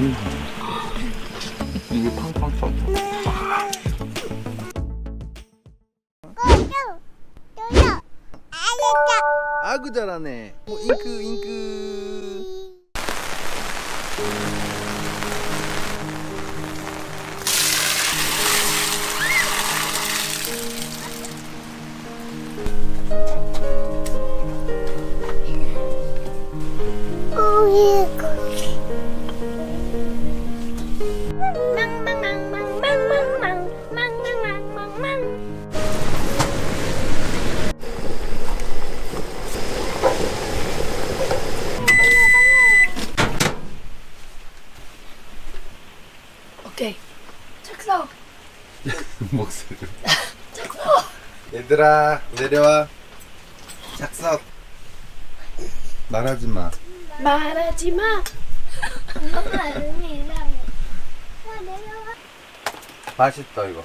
음. 이게 팡팡 터져. 아구 잘하네. 오, 잉크 잉크. 오케이. 착석. 목소리. 얘들아 내려와. 작석. 말하지 마. 말하지 마. 맛있다 이거.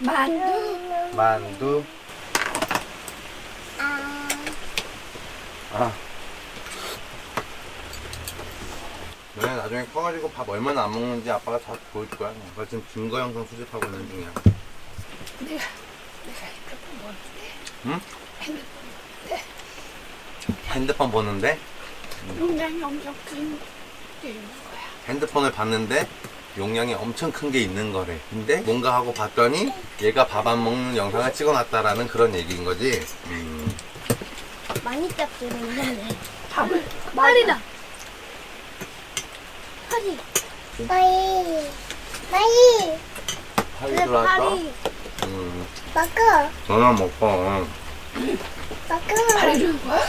만두. 만두. 아. 너네 나중에 커가지고 밥 얼마나 안 먹는지 아빠가 다 보일 거야. 나 지금 증거 영상 수집하고 있는 중이야. 내가 내가 핸드폰 보는데 응? 핸드폰 핸드폰 보는데 용량이 엄청 큰게 있는 거야. 핸드폰을 봤는데 용량이 엄청 큰 게 있는 거래. 근데 뭔가 하고 봤더니 얘가 밥 안 먹는 영상을 찍어놨다라는 그런 얘기인 거지. 음. 많이 짭조름했네. 밥을 말이다. 파리. 파리. 파리. 팔이 왜 들어왔어? 파리? 음. 먹어. 전화 먹어. 먹어. 파리를 거야?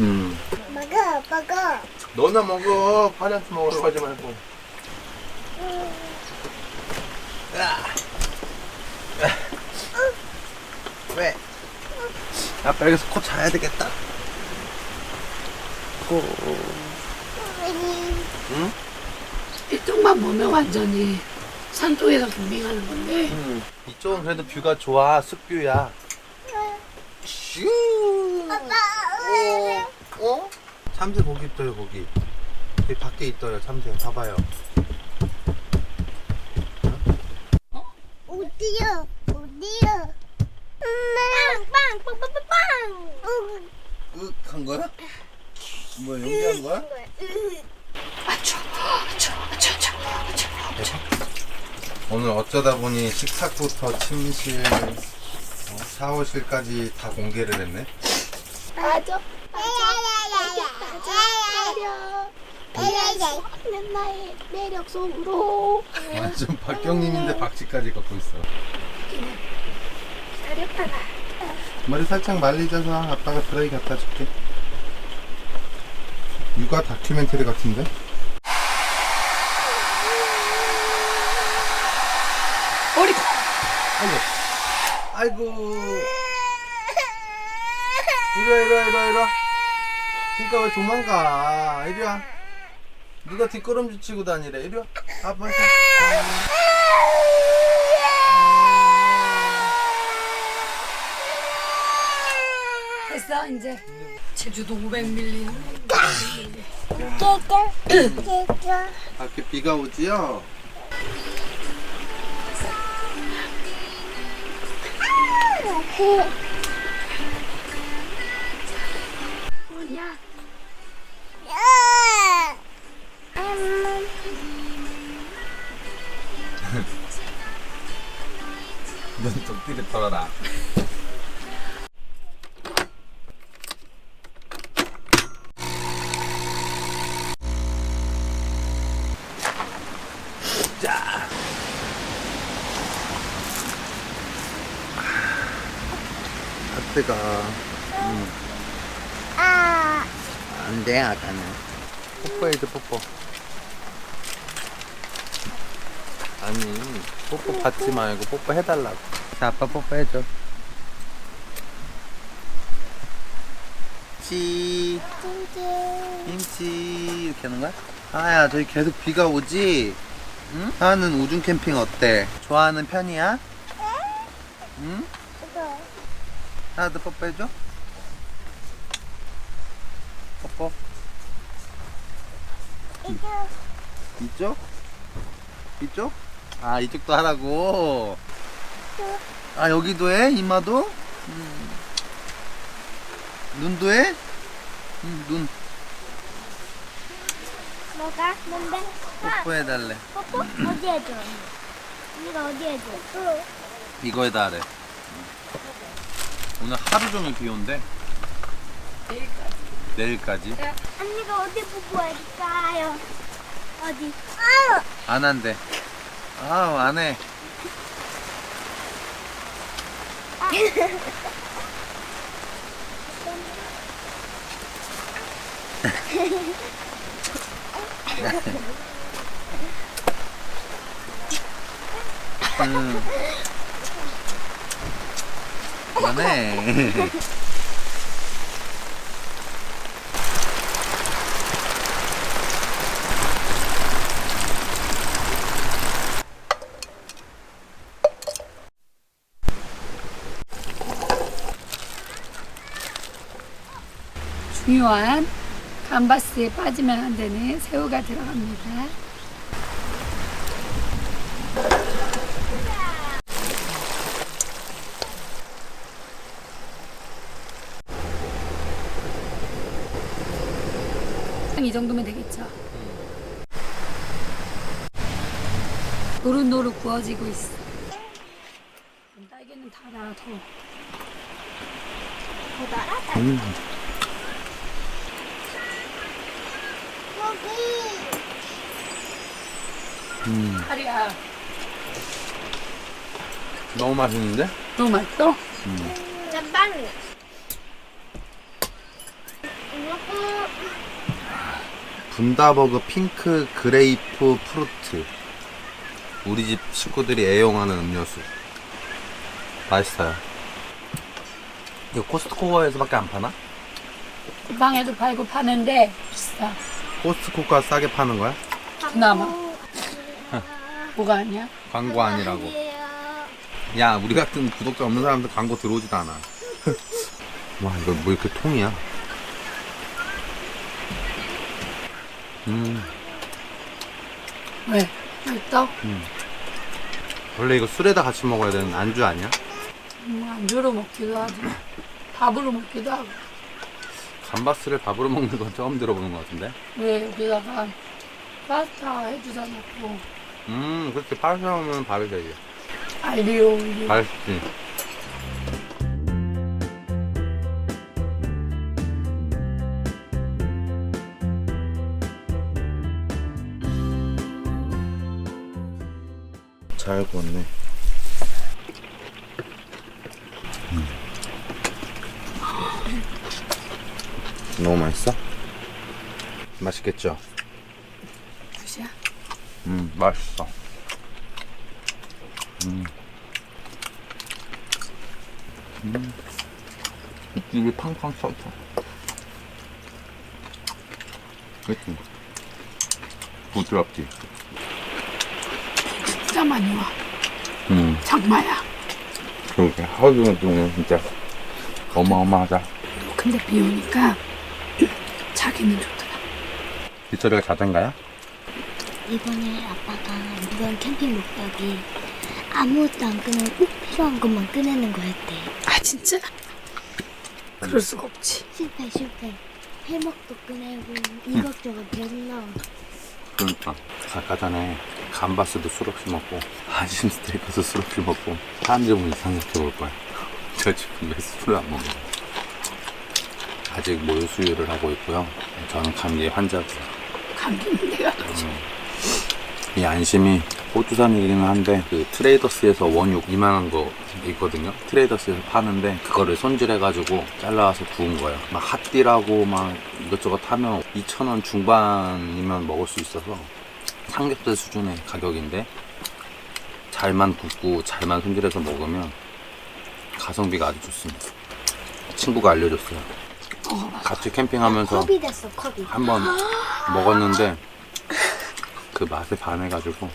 음. 먹어. 먹어. 너나 먹어. 파리한테 먹으러 가지 말고. 왜? 아빠 여기서 코 자야 되겠다. 코. 응? 이쪽만 보면 완전히 산속에서 캠핑하는 건데 응. 이쪽은 그래도 뷰가 좋아. 숲뷰야. 슈. 어? 어? 참새 거기 있어요, 거기. 여기 밖에 있어요, 참새. 봐봐요. 어디요? 어디요? 빵! 빵! 빵 빵빵빵! 윽, 한 거야? 뭐야, 연기한 거야? 네. 오늘 어쩌다 보니 식탁부터 침실, 어, 샤워실까지 다 공개를 했네. 빠져 빠져 빠져 빠져 빠져 나의 매력 속으로 완전 박경님인데 박쥐까지 갖고 있어. 사려봐라 머리 살짝 말리자서 아빠가 드라이 갖다 줄게. 육아 다큐멘터리 같은데? 아이고. 아이고. 이리 와, 이리 와, 이리 와, 이리 와. 그니까 왜 도망가. 이리 와. 누가 뒷걸음질 치고 다니래. 이리 와. 아빠 한 됐어 이제 제주도 500ml 밖에 비가 오지요? 뭐냐 넌 독딜을 털어라. 자. 아, 뜨가. 아, 안 돼, 아까는. 뽀뽀해줘, 뽀뽀. 아니, 뽀뽀 받지 말고 뽀뽀 해달라고. 자, 아빠 뽀뽀해줘. 찌, 찡찡. 김치, 이렇게 하는 거야? 아야, 저기 계속 비가 오지? 응? 하는 우중 캠핑 어때? 좋아하는 편이야? 응? 이거. 하나도 뽀뽀 해줘. 뽀뽀. 이거. 이쪽? 이쪽? 아 이쪽도 하라고 아 여기도 해? 이마도? 음. 눈도 해? 음, 눈 뭐가? 뭔데? 아, 뽀뽀해달래 뽀뽀? 어디 해줘? 언니가 어디 해줘? 응. 이거에다 하래 오늘 하루 종일 비 온대 내일까지 언니가 어디 뽀뽀할까요? 어디? 아유! 안 한대 아우 안해 음. 그만해 중요한 감바스에 빠지면 안 되는 새우가 들어갑니다. 이 정도면 되겠죠. 노릇노릇 구워지고 있어. 딸기는 달아 더. 더 달아? 음. 여기! 음. 파리야. 너무 맛있는데? 너무 맛있어? 잠깐! 이거 분다버그 핑크 그레이프 프루트 우리 집 식구들이 애용하는 음료수 맛있어요 이거 코스트코에서밖에 안 파나? 지방에도 팔고 파는데 비싸. 코스트코가 싸게 파는 거야? 그나마. 뭐가 아니야? 광고 아니라고 야 우리 같은 구독자 없는 사람들 광고 들어오지도 않아 와 이거 뭐 이렇게 통이야 음. 왜? 맛있어? 원래 이거 술에다 같이 먹어야 되는 안주 아니야? 음, 안주로 먹기도 하고 밥으로 먹기도 하고. 감바스를 밥으로 먹는 건 처음 들어보는 것 같은데? 왜 여기다가 파스타 해주잖아 또음 그렇게 파스타 먹으면 밥이 되지 알리오 올리오. 맛있지 잘 구웠네 음. 너무 맛있어? 맛있겠죠? 굿이야? 음 맛있어 음. 입이 팡팡 터져. 그치? 부드럽지? 진짜 많이 와 음. 장마야 그러게. 하루 종일 동안 진짜 어마어마하다. 근데 비 오니까 자기는 좋더라 빗소리가 자전가야? 이번에 아빠가 이번 캠핑 목적이 아무것도 안 꺼내고 꼭 필요한 것만 꺼내는 거였대. 아 진짜? 그럴 수가 없지 실패 실패. 해먹도 꺼내고 이것저것 계속 나와. 그러니까. 아까 전에 감바스도 술 없이 먹고, 안심 스테이크도 술 없이 먹고, 보면 이상하게 볼 거야. 저 지금 왜 술을 안 먹어? 아직 모유 수유를 하고 있고요. 저는 감기 환자고요. 감기는 내가 그지 이 안심이 호주산이기는 한데 그 트레이더스에서 원육 이만한 거 있거든요. 트레이더스에서 파는데 그거를 손질해가지고 잘라와서 구운 거예요. 막 핫띠라고 막 이것저것 하면 2,000원 중반이면 먹을 수 있어서 삼겹살 수준의 가격인데 잘만 굽고 잘만 손질해서 먹으면 가성비가 아주 좋습니다. 친구가 알려줬어요. 같이 캠핑하면서 컵이 됐어 컵이. 한번 먹었는데 그 맛에 반해가지고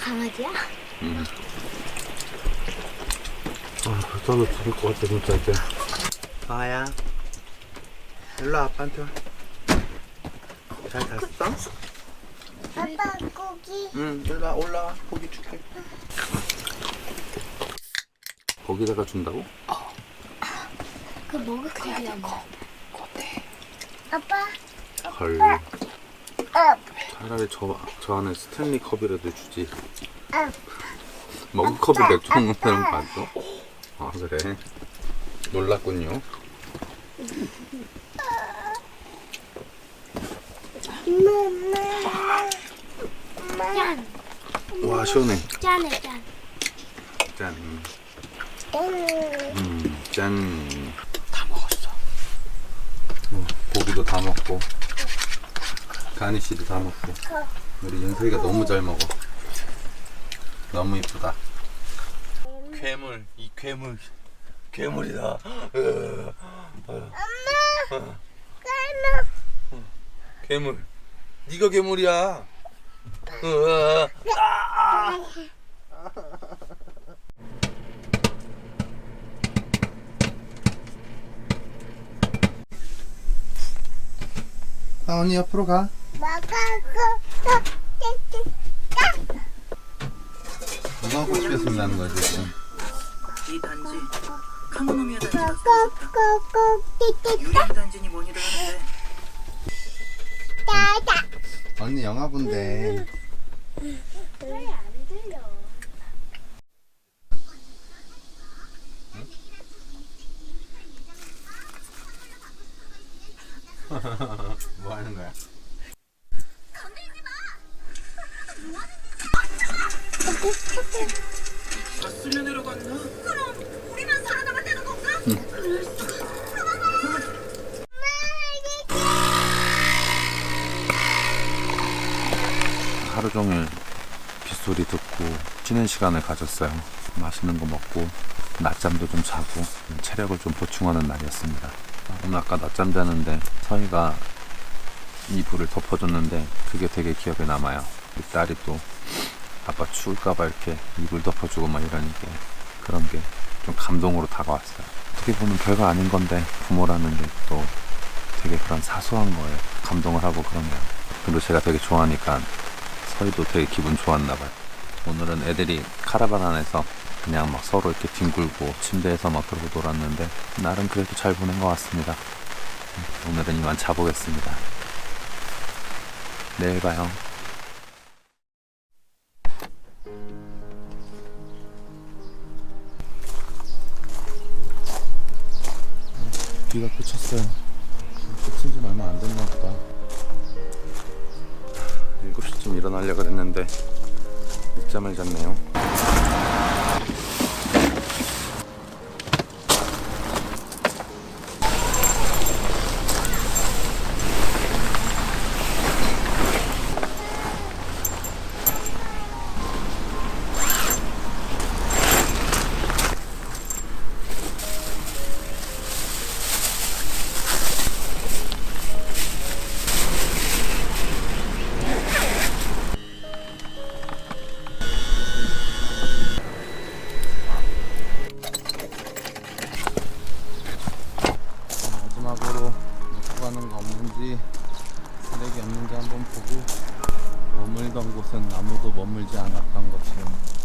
강아지야? 아 벌써도 죽을 것 같아 진짜 이제 아야 일로 와, 아빠한테 와. 잘 잤어? 아빠 고기 응, 일로 와, 올라와. 고기 줄게. 거기다가 준다고? 그 먹을 거야. 아빠 헐. 아, 차라리 저, 저 안에 스탠리 컵이라도 주지. 아. 먹을 컵에 맥주 먹는 사람 봤어? 아, 그래. 놀랐군요. 짠. 와, 시원해. 짠해 짠. 짠. 음. 음, 짠. 어, 고기도 다 먹고, 가니쉬도 다 먹고. 우리 윤석이가 너무 잘 먹어. 너무 이쁘다. 괴물, 이 괴물, 괴물이다. 엄마, 괴물. 네가 괴물이야. 으아. 아, 언니 옆으로 가. 누가 싶었으면 하는 거지, 지금. 이 단지 카모노미아 단지가. 고고고고띠띠 유령 단지니 뭐니들 하는데 따다 언니 영화 본대. 하루 종일 빗소리 듣고 쉬는 시간을 가졌어요. 맛있는 거 먹고 낮잠도 좀 자고 체력을 좀 보충하는 날이었습니다. 오늘 아까 낮잠 자는데 서희가 이불을 덮어줬는데 그게 되게 기억에 남아요. 우리 딸이 또 아빠 추울까봐 이렇게 이불 덮어주고 막 이러니까 그런 게 좀 감동으로 다가왔어요. 어떻게 보면 별거 아닌 건데 부모라는 게 또 되게 그런 사소한 거에 감동을 하고 그러네요. 그리고 제가 되게 좋아하니까 서희도 되게 기분 좋았나 봐요. 오늘은 애들이 카라반 안에서 그냥 막 서로 이렇게 뒹굴고 침대에서 막 그러고 놀았는데 나름 그래도 잘 보낸 것 같습니다. 오늘은 이만 자보겠습니다. 내일 봐요. 비가 그쳤어요. 그친 지 얼마 안 됐나 보다. 7시쯤 일어나려고 했는데 늦잠을 잤네요. 보고 머물던 곳은 아무도 머물지 않았던 것처럼.